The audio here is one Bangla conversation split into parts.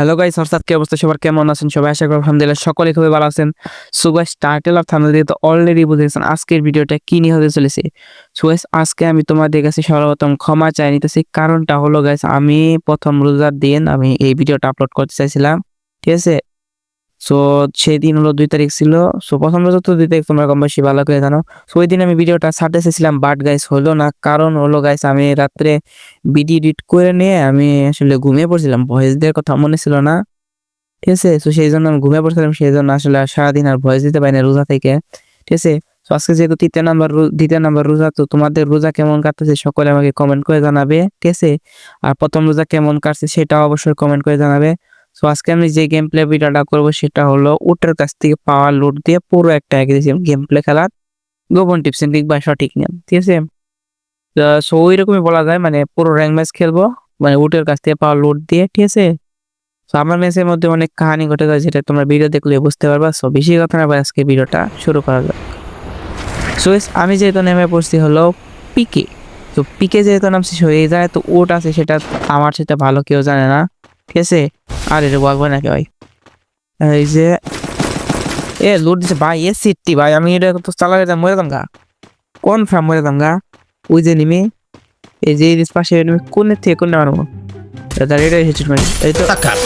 হ্যালো গাইস অর্থাৎ কি অবস্থা? সবার কেমন আছেন? সবাই আশা করি আলহামদুলিল্লাহ সকলে খুবই ভালো আছেন। So guys title of thumbnail দিয়ে তো অলরেডি বুঝে গেছেন আজকের ভিডিওটা কি নিয়ে হতে চলেছে। সো গাইস আজকে আমি তোমাদের কাছে সর্বপ্রথম ক্ষমা চাই নিতেছি। কারণটা হলো গাইস আমি প্রথম রোজার দিন আমি এই ভিডিওটা আপলোড করতে চাইছিলাম। ঠিক আছে? সো সেই দিন হলো দুই তারিখ ছিল। সো প্রথম রোজা তো দুই তারিখ তোমরা কম বেশি ভালো করে জানো। সো ওই দিন আমি ভিডিওটা ছাড়তে চাইছিলাম বাট গাইস হলো না। কারণ হলো গাইস আমি রাত্রে ভিডিও এডিট করে নিয়ে আমি আসলে ঘুমিয়ে পড়ছিলাম। ভয়েস দেওয়ার কথা মনে ছিল না। ঠিক আছে? তো সেই জন্য আমি ঘুমিয়ে পড়ছিলাম। সেই জন্য আসলে সারাদিন আর ভয়েস দিতে পারি না রোজা থেকে। ঠিক আছে? তো আজকে যেহেতু তৃতীয় নাম্বার দ্বিতীয় নাম্বার রোজা, তো তোমাদের রোজা কেমন কাটতেছে সকলে আমাকে কমেন্ট করে জানাবে। ঠিক আছে? আর প্রথম রোজা কেমন কাটছে সেটাও অবশ্যই কমেন্ট করে জানাবে। তো আজকে আমি যে গেম প্লে ভিডিওটা করব সেটা হলো উটের কাছ থেকে পাওয়া লুট দিয়ে পুরো একটা গেম প্লে খেলার গোপন টিপস ঠিক বা সঠিক নিয়ম, ঠিক আছে? সো ওই রকমই বলা যায় মানে পুরো র্যাঙ্ক ম্যাচ খেলব মানে উটের কাছ থেকে পাওয়া লুট দিয়ে, ঠিক আছে? তো আমার ম্যাচের মধ্যে অনেক কাহিনী ঘটে যায় যেটা তোমরা ভিডিও দেখলে বুঝতে পারবা। সো বেশি কথা না আজকে ভিডিওটা শুরু করা যাক। সো আমি যেহেতু নেমে পড়ছি হলো পিকে তো পিকে যেহেতু নামছি হয়ে যায়, তো ওট আছে সেটা, আমার সেটা ভালো কেউ জানে না, ঠিক আছে? আরে রে বলব নাকি ভাই? এই যে এ লোড দিছে ভাই এ সিটটি ভাই আমি এটা তো চালা দাম মরে দাম গা। কনফার্ম মরে দাম গা? ওই যে নিমে এই যে এর পাশে নিমে কোনে থেকে কোনে মারবো? দাদা এটা হেডশট মারি। এই তো হ্যাকার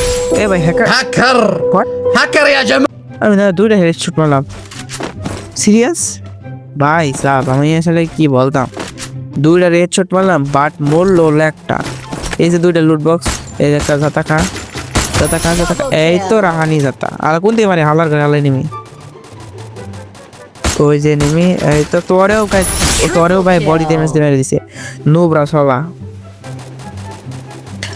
এ ভাই হ্যাকার হ্যাকার হোয়াট হ্যাকার ইয়া জামা আমি না দুইটা হেডশট মারলাম। সিরিয়াস ভাই সাহেব আমি আসলে কি বলতাম? দুইটা হেডশট মারলাম বাট মরলো একটা এই যে দুইটা লুট বক্স এই একটা ঝাতাকা খা জাতা খা এই তো রাহানি জাতা আর কোন দিয়ে মানে হালার হালাই নিমি ওই যে নিমি এই তো তোরেও গাইস তোরেও ভাই বডি ড্যামেজ দিয়ে মেরে দিছে। নোবরা সবা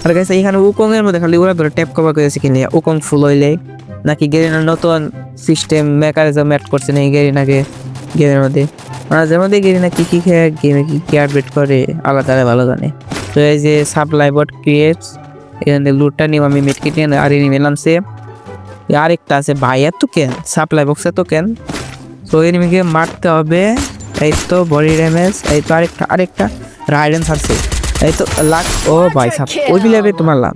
আর গাইস এইখানে উকং এর মধ্যে খালি ওরা ধরে ট্যাপ কভার করেছে কিনে? উকং ফুল হইলে নাকি গেরিনার নতুন সিস্টেম মেকানিজম অ্যাড করছে না গেরিনাকে গেমের মধ্যে। মানে যেমন দিয়ে গেরিনা কি কি খেয়ে, গেমে কি কি আপডেট করে, আলাদা ভালো জানে। তো এই যে সাপ্লাই বট ক্রিয়েটস এখান লুটটা নিব, আমি মেটকিট নিয়ে আর এনিমি নামছে আরেকটা আছে ভাই, এত কেন? সাপ্লাই বক্সে তো কেন? তো এনিমিকে মারতে হবে। এই তো বডি ড্যামেজ এই তো আরেকটা আরেকটা রাইডেন্স আছে এই তো লাখ ও ভাই সাপ ওই বিলাবে তোমার মারলাম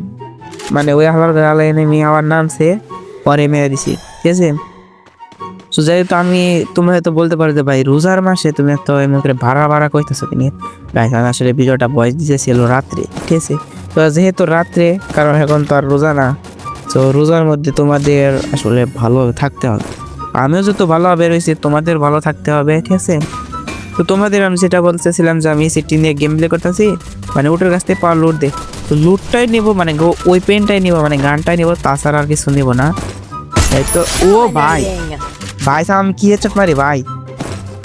মানে ওই হালার গালে এনিমি আমার নামছে, পরে মেরে দিছি, ঠিক আছে? তো যেহেতু আমি তোমরা হয়তো বলতে পারো যে ভাই, রোজার মাসে তুমি তো এমন করে ভাড়া ভাড়া কইতেছো গাইস আমি আসলে ভিডিওটা বয়স দিয়েছিল রাত্রে, ঠিক আছে? তো যেহেতু রাত্রে, কারণ এখন তো আর রোজা না, তো রোজার মধ্যে তোমাদের আসলে ভালো থাকতে হবে। আমিও যত ভালোভাবে রয়েছি, তোমাদের ভালো থাকতে হবে, ঠিক আছে? তো তোমাদের আমি যেটা বলতেছিলাম যে আমি সেটি নিয়ে গেম প্লে করতেছি মানে ওটার কাছ থেকে পাওয়ার লুট দে। তো লুটটাই নেব মানে ওই পেনটাই নেব মানে গানটাই নেব, তাছাড়া আর কিছু নেব না। এই তো, ও ভাই ভাই আমি কি হেডশট মারি ভাই?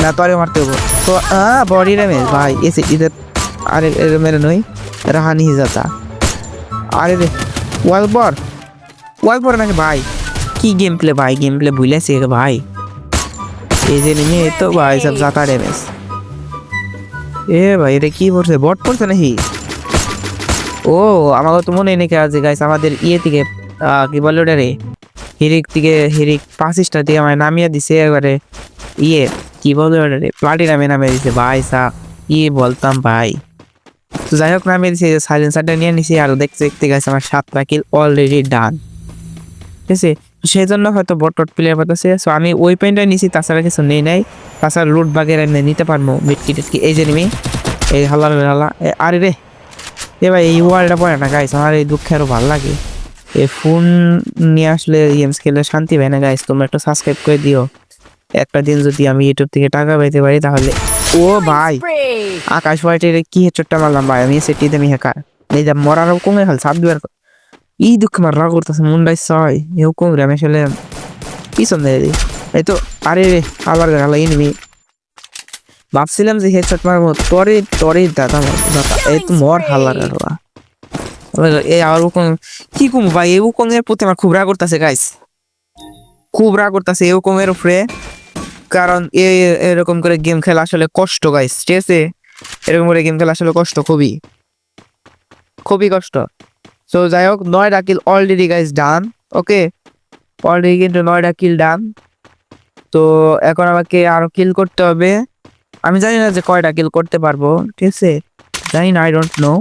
না, তোরে মারতে হব। তো বডি ড্যামেজ ভাই, এসে ইদের আরে মেরে নই। রাহানি যাতা আরে রে ওয়াল পর ওয়াল পর নাকি ভাই? কি গেম প্লে ভাই গেম প্লে ভুলেছি ভাই। এই যে নিয়ে তো ভাই, সব যাতা ড্যামেজ এ ভাই, এটা কি পড়ছে বট পড়ছে নাকি? ও, আমাকে তো মনে নাকি আছে গাইস আমাদের ইয়ে থেকে কি বলে ওটা রে হিরিক থেকে, হিরিক পাঁচিশটা দিয়ে আমায় নামিয়ে দিছে এবারে। ইয়ে কি বলে ওটা রে প্লাটিনামে নামিয়ে দিছে, ভাই সা কি বলতাম ভাই। তো যাই হোক নামিয়ে দিছে সাইলেন্সারটা নিয়ে নিছি আর দেখতে দেখতে গেছে আমার সাতটা কিল অলরেডি ডান ঠিক আছে? সেই জন্য হয়তো বট টট প্লেয়ার পাঠাচ্ছে সো আমি ওই পেনটা নিছি, তাছাড়া কিছু নেই নাই। তাছাড়া লুট বাগের এনে নিতে পারব। মিটকি টিটকি। এই যে নিমি এই হাল্লা হাল্লা আরে রে! এ ভাই, এই ওয়ার্ল্ডটা পড়ে না গাইস আমার এই দুঃখে আরও ভালো লাগে। এই ফোন নিয়ে আসলে গেমস খেলে শান্তি পাই না গাইস তোমরা একটু সাবস্ক্রাইব করে দিও। একটা দিন যদি আমি ইউটিউব থেকে টাকা পাইতে পারি তাহলে। ও ভাই, আকাশ হোয়াইটের কি হেডশটটা মারলাম ভাই? আমি সেটিতে আমি হ্যাকার এই যে মরারও কমে খাল সাত দুয়ার ই দুঃখ মার রাগ করতেছে, মুন্ডাই ছয় এও কম রে, আমি আসলে পিছন দিয়ে এই তো, আরে রে, আবার গেল এনিমি ভাবছিলাম যে হেডশট মারবো, তরে তরে দাদা দাদা, এই তো মর হাল্লা গেল, এই আর ওকম কি কম ভাই? এই ওকমের প্রতি আমার খুব রাগ করতেছে গাইস খুব রাগ করতেছে এই ওকমের উপরে। কারণ এরকম করে গেম খেলা আসলে কষ্ট গাইস ঠিক আছে? এরকম করে গেম খেলা আসলে কষ্ট, খুবই। খুবই কষ্ট। সো যাই হোক, নয়টা kill already guys done okay already কিন্তু নয়টা কিল ডান তো, এখন আমাকে আরও কিল করতে হবে। আমি জানি না যে কয়টা কিল করতে পারব, ঠিক আছে? জানি না আই ডোন্ট নো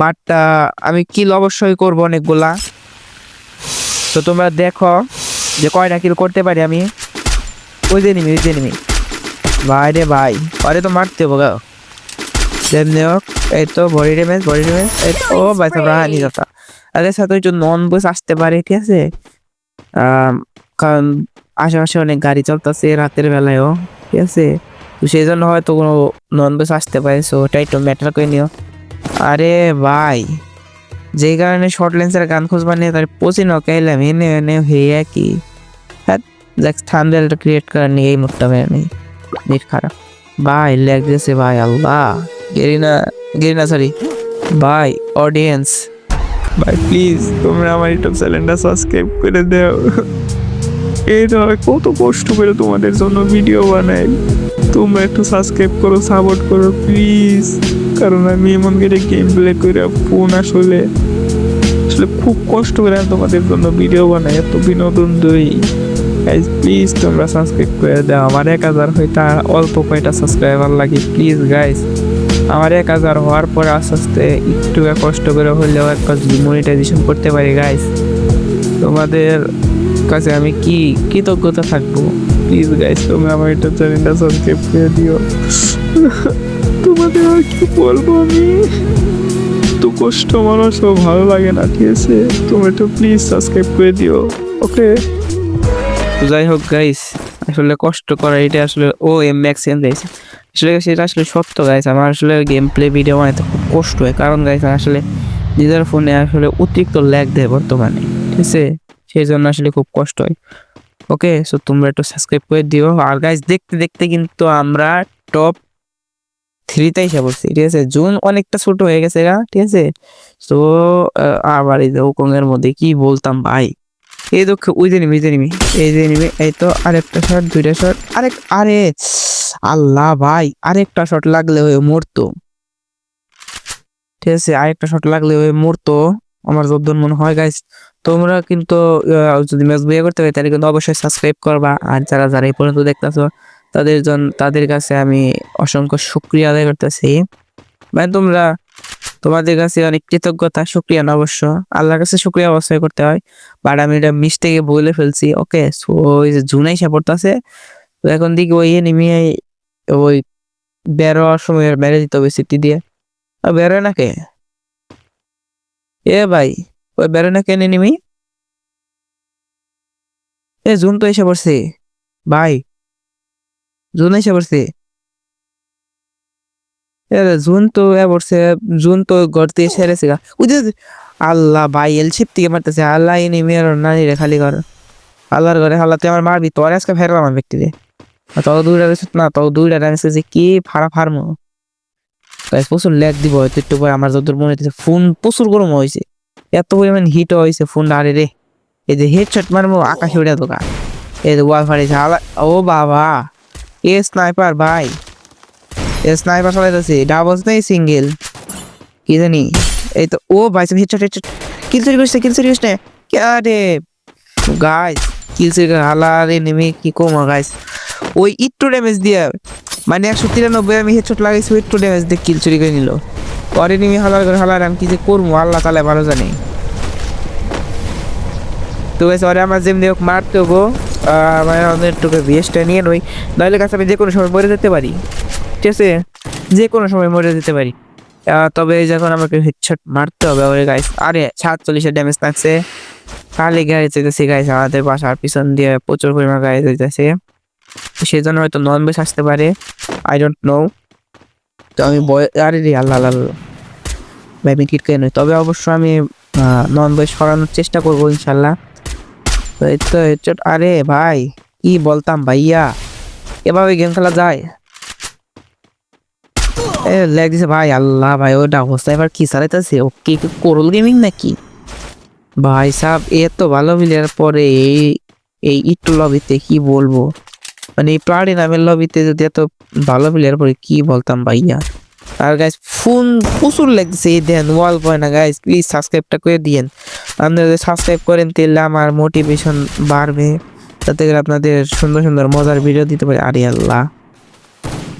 বাট আমি কিল অবশ্যই করব অনেকগুলা। তো তোমরা দেখো যে কয়টা কিল করতে পারি আমি। ওই যে নিমি ওই যে নিমি ভাই রে ভাই আরে তো মারতে হব গা যেমনি হোক এই তো বডি ড্যামেজ বডি ড্যামেজ ও ভাই সব রাহানি যাতা আরে সাথে একটু নন বস আসতে পারে ঠিক আছে কারণ আশেপাশে অনেক গাড়ি চলতেছে রাতের বেলায়ও ঠিক আছে তো সেই জন্য হয়তো কোনো নন বস আসতে পারে সো ওটা একটু ম্যাটার করে নিও আরে ভাই যেই কারণে শর্ট লেন্সের গান খুঁজবা নিয়ে তার পচি নকাইলাম এনে এনে হয়ে কি দেখ থামডেলটা ক্রিয়েট করার নিয়ে এই মুখটা মেরে নেই। নেট খারাপ। ভাই লেগ গেছে ভাই, আল্লাহ। গেরিনা গেরিনা সরি ভাই অডিয়েন্স ভাই প্লিজ তোমরা আমার ইউটিউব চ্যানেলটা সাবস্ক্রাইব করে দাও। এই ধর কত কষ্ট করে তোমাদের জন্য ভিডিও বানাই। তোমরা একটু সাবস্ক্রাইব করো সাপোর্ট করো প্লিজ কারণ আমি এমন করে গেম প্লে করে ফোন আসলে আসলে খুব কষ্ট করে আমি তোমাদের জন্য ভিডিও বানাই, এত বিনোদন দই। গাইজ প্লিজ তোমরা সাবস্ক্রাইব করে দাও। আমার এক হাজার আর অল্প কয়টা সাবস্ক্রাইবার লাগে প্লিজ গাইজ আমার এক হাজার হওয়ার পরে আস্তে আস্তে একটু কষ্ট করে হলেও একটা মনিটাইজেশন করতে পারি গাইজ তোমাদের কাছে আমি কি কৃতজ্ঞতা থাকব? প্লিজ গাইজ তোমরা আমার ইউটিউব চ্যানেলটা সাবস্ক্রাইব করে দিও। তোমাদের আর কি বলব আমি? তো কষ্ট মানুষও ভালো লাগে না, ঠিক আছে? তোমরা একটু প্লিজ সাবস্ক্রাইব করে দিও। ওকে তো যাই হোক গাইস আসলে কষ্ট করা এটা আসলে ও এম ম্যাক্স গাইছে আসলে সেটা আসলে সত্য গাইছে আমার আসলে গেম প্লে ভিডিও বানাতে খুব কষ্ট হয়। কারণ গাইছে আসলে নিজের ফোনে আসলে অতিরিক্ত ল্যাগ দেয় বর্তমানে, ঠিক আছে? সেই জন্য আসলে খুব কষ্ট হয়। ওকে সো তোমরা একটু সাবস্ক্রাইব করে দিও। আর গাইস দেখতে দেখতে কিন্তু আমরা টপ থ্রিতে এসে পড়ছি, ঠিক আছে? জুন অনেকটা ছোট হয়ে গেছে গা, ঠিক আছে? তো আবার এই যে মধ্যে কি বলতাম, ভাই? এই দুঃখ ওই যে নিবি, এই যে নিবি। এই যে এই তো আরেকটা শট দুইটা শট আরেক আরে, আল্লাহ ভাই, আরেকটা শট লাগলে হয়ে মরতো। ঠিক আছে, আরেকটা শট লাগলে হয়ে মরতো, আমার যদ্দন মনে হয় গাইস তোমরা কিন্তু যদি ম্যাচ বিয়ে করতে পারি, তাহলে কিন্তু অবশ্যই সাবস্ক্রাইব করবা। আর যারা যারা এই পর্যন্ত দেখতেছো, তাদের জন তাদের কাছে আমি অসংখ্য শুক্রিয়া আদায় করতেছি। মানে তোমরা তোমাদের কাছে অনেক কৃতজ্ঞতা, শুক্রিয়া না অবশ্য। আল্লাহর কাছে শুক্রিয়া অবশ্যই করতে হয়। বাট আমি এটা মিস্টেকে বলে ফেলছি ওকে ওই যে জুনাই সাপোর্ট আছে তো এখন দিকে ওই এনিমি ওই বেরোয়ার সময় বেড়ে দিতে হবে সিটি দিয়ে। বেরোয় না কে? এ ভাই, ওই বেরোয় না কেন এনিমি এ জুন তো এসে পড়ছে। ভাই জুন এসে পড়ছে। জুন তো পড়ছে জুন তো গড়তে এসে রেছে গা। ওই যে আল্লাহ ভাই এল শিপ থেকে মারতেছে আল্লাহ এনিমি আর নানি রে খালি ঘর আল্লাহর ঘরে আল্লাহ তুই আমার মারবি তোর আজকে ফেরলাম আমার ব্যক্তিরে। তত দুইটা না তত দুইটা রানছে যে কি ফাড়া ফার্মো প্রচুর ল্যাগ দিব হয়তো একটু পরে আমার যত মনে হচ্ছে ফোন প্রচুর গরম হয়েছে এত পরিমাণ হিট হয়েছে ফোন আরে রে। এই যে হেডশট মারবো আকাশে উড়ে দোকান এই যে ওয়াল ফাড়িয়েছে আলা ও বাবা। এ স্নাইপার ভাই। স্নাইপার চালাইতেছে ডাবলস নেই সিঙ্গেল কি জানি, এই তো, ও ভাই হেডশট হেডশট কিল চুরি করছে কিল চুরি করছে। আরে? গাইস কিল চুরি করে হালা নেমে কি কমা গাইস ওই একটু ড্যামেজ দিয়ে মানে একশো তিরানব্বই আমি হেডশট লাগাইছি ওই একটু ড্যামেজ দিয়ে কিল চুরি করে নিল। পরে নেমে হালার করে হালার, আমি কি যে করব, আল্লাহ তালা ভালো জানে। তো গাইস ওরে আমার যেমনি হোক মারতে হব। আমার একটু বিএসটা নিয়ে নই নাহলে কাছে আমি যে কোনো সময় মরে যেতে পারি। ঠিক আছে? যে কোনো সময় মরে যেতে পারি। তবে যখন আমাকে হেডশট মারতে হবে ওরে গাইস আরে সাতচল্লিশের ড্যামেজ থাকছে খালি গাড়ি যেতেছে গাইস আমাদের বাসার পিছন দিয়ে প্রচুর পরিমাণ গাড়ি যেতেছে সেই জন্য হয়তো নন বেস আসতে পারে। আই ডোন্ট নো তো আমি বয় আরে রে, আল্লাহ আল্লাহ। ভাই, আমি কিটকে নই। তবে অবশ্য আমি নন বেস সরানোর চেষ্টা করব, ইনশাল্লাহ। তো এই তো হেডশট আরে ভাই, কি বলতাম ভাইয়া? এভাবে গেম খেলা যায়? লেগ দিছে, ভাই, আল্লাহ, ভাই ওটা অবস্থা এবার কি চালাইতেছে? ও কি কোরল গেমিং নাকি? ভাই সাহ এত ভালো প্লেয়ার পরে এই এই ইট্টু লবিতে কি বলব? মানে এই প্লাডি নামের লবিতে যদি এত ভালো প্লেয়ার পরে কি বলতাম ভাইয়া? আর গাইস ফোন প্রচুর লাগছে দেন ওয়াল পয় না গাইস প্লিজ সাবস্ক্রাইবটা করে দিয়েন। আপনারা যদি সাবস্ক্রাইব করেন, তাহলে আমার মোটিভেশন বাড়বে। যাতে করে আপনাদের সুন্দর সুন্দর মজার ভিডিও দিতে পারি। আরে আল্লাহ।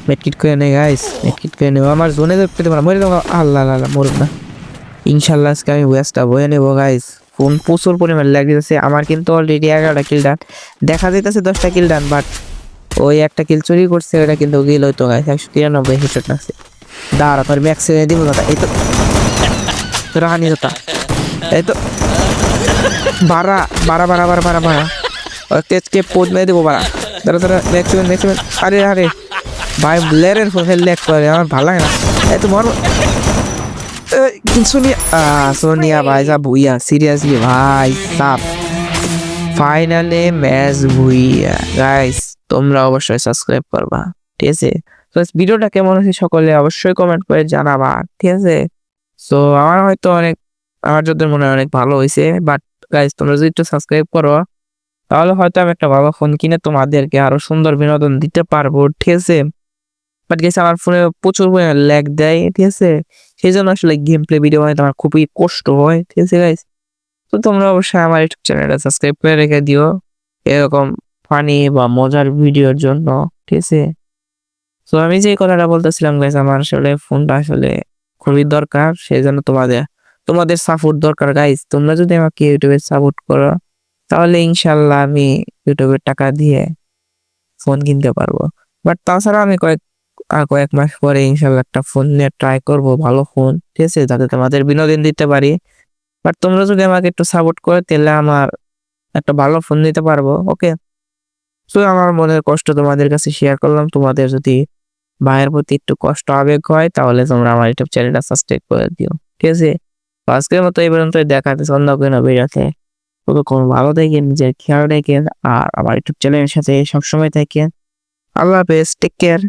মেটকিট করে নে গাইস মেটকিট করে নেব আমার জোনে পেতে পারো মরে যাব আল্লাহ আল্লাহ মরুক না ইনশাল্লাহ আজকে আমি ওয়েস্টটা বয়ে নেব গাইস ফোন প্রচুর পরিমাণে লাগতেছে আমার কিন্তু অলরেডি এগারোটা কিল ডান দেখা যাইতেছে দশটা কিল ডান বাট ওই একটা কিল চুরি করছে ওটা কিন্তু গিল হইতো গাইস একশো তিরানব্বই হেডশট লাগছে দাঁড়া, তোর ম্যাক্সিমে দিব দাদা এই তো। তোরা হানি দাদা এই তো। বাড়া বাড়া বাড়া বারা বাড়া বাড়া। তেজকে পোজ মেরে দেবো, বাড়া। দাঁড়া দাঁড়া ম্যাক্সিমাম ম্যাক্সিমাম আরে আরে। ভাই ব্লেয়ারের ফোন ল্যাক করে, আমার ভালো লাগে না। এই তো মর সোনিয়া সোনিয়া ভাই, যা ভুইয়া সিরিয়াসলি ভাই, সাপ। ফাইনালে ম্যাচ ভুইয়া। গাইস তোমরা অবশ্যই সাবস্ক্রাইব করবা, ঠিক আছে? তো ভিডিওটা কেমন সকলে অবশ্যই কমেন্ট করে জানাবা, ঠিক আছে? সো আমার হয়তো অনেক, আমার যদের মনে হয় অনেক ভালো হয়েছে বাট গাইস তোমরা যদি একটু সাবস্ক্রাইব করো, তাহলে হয়তো আমি একটা ভালো ফোন কিনে তোমাদেরকে আরও সুন্দর বিনোদন দিতে পারব, ঠিক আছে? বাট গেছে আমার ফোনে প্রচুর পরিমাণে ল্যাগ দেয়, ঠিক আছে? সেই জন্য আসলে গেম প্লে ভিডিও বানাইতে আমার খুবই কষ্ট হয়, ঠিক আছে গাইস তো তোমরা অবশ্যই আমার ইউটিউব চ্যানেলটা সাবস্ক্রাইব করে রেখে দিও, এরকম ফানি বা মজার ভিডিওর জন্য, ঠিক আছে? তো আমি যে কথাটা বলতেছিলাম গাইস আমার আসলে ফোনটা আসলে খুবই দরকার সেই জন্য তোমাদের তোমাদের সাপোর্ট দরকার গাইস তোমরা যদি আমাকে ইউটিউবে সাপোর্ট করো, তাহলে ইনশাল্লাহ আমি ইউটিউবের টাকা দিয়ে ফোন কিনতে পারব। বাট তাছাড়া আমি কয়েক আর কয়েক মাস পরে ইনশাল্লাহ একটা ফোন নিয়ে ট্রাই করব, ভালো ফোন ঠিক আছে? যাতে তোমাদের বিনোদন দিতে পারি। বাট তোমরা যদি আমাকে একটু সাপোর্ট করে, তাহলে আমার একটা ভালো ফোন দিতে পারব ওকে সো আমার মনের কষ্ট তোমাদের কাছে শেয়ার করলাম। তোমাদের যদি ভাইয়ের প্রতি একটু কষ্ট, আবেগ হয়, তাহলে তোমরা আমার ইউটিউব চ্যানেলটা সাবস্ক্রাইব করে দিও, ঠিক আছে? তো আজকের মতো এই পর্যন্ত দেখাতে অন্য কোনো ভিডিওতে। ততক্ষণ ভালো থাকেন, নিজের খেয়াল রাখেন, আর আমার ইউটিউব চ্যানেলের সাথে সবসময় থাকেন। আল্লাহ হাফেজ টেক কেয়ার